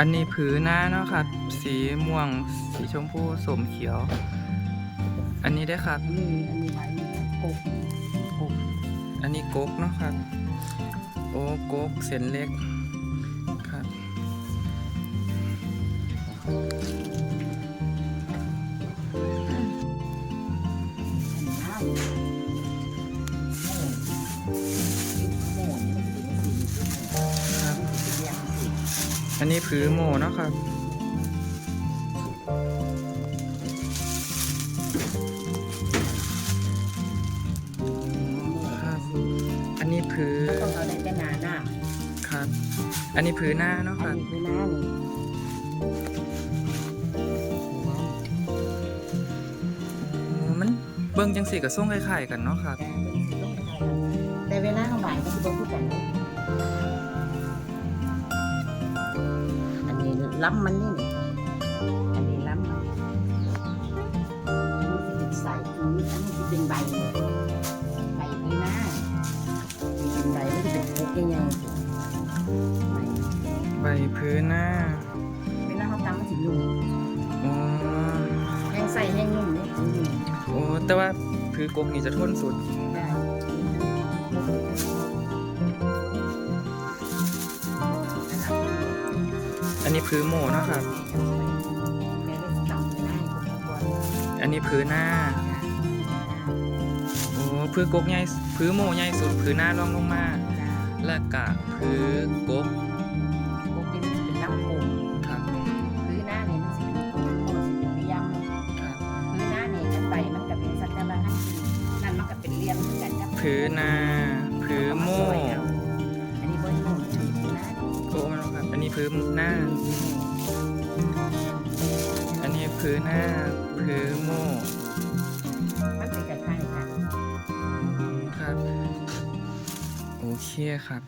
อันนี้ผือหน้าเนาะครับ สีม่วง สีชมพูสมเขียว อันนี้ได้ครับอันนี้อันนี้ใบกบกบอันนี้กกเนาะครับ โอ้กกเส้นเล็กครับน้ำ อันนี้ผือโมเนาะครับครับ อันนี้ผือต้องเอาได้แต่หนาหน้าครับ อันนี้ผือหน้าเนาะคอัรันบนี้คือหน้านี่โอ้มันเบิ่งจังสีกับส่งคล้ายๆกันเนาะครับ แต่เวลาเขาบ่ายก็จะบอก ล้ำมันนี่นี่อันนี้ล้ำมันอันนี้จะเป็นสายพื้นอันนี้จะเป็นใบใบพื้นหน้านี่เป็นใบมันจะเป็นพวกใหญ่ๆใบใบผือหน้าเวลาเขาตำมันจะนุ่มโอ้แห้งใส่แห้งนุ่มนี่นุ่มโอ้แต่ว่าผือกกนี่จะทนสุด อันนี้ผือโมนะครับแม่ได้ตำไม่ได้ผมก็บอกอันนี้ผือหน้า โอ้ผือกกใหญ่ผือโมใหญ่สุดผือหน้าร่องลงมาและกะผือกกพวกนี้มันเป็นน้ำโขงครับพื้นหน้านี่มันจะเป็นโขงโขงจะเป็นยำครับพื้นหน้านี่กันไปมันก็เป็นสัตว์ละนั่นนั่นมันก็เป็นเลี้ยงเหมือนกันครับผือนหน้า มันครับอันนี้ผือหน้า อันนี้ผือหน้าผือโมมันเป็นคล้ายๆกันครับ โอเคครับ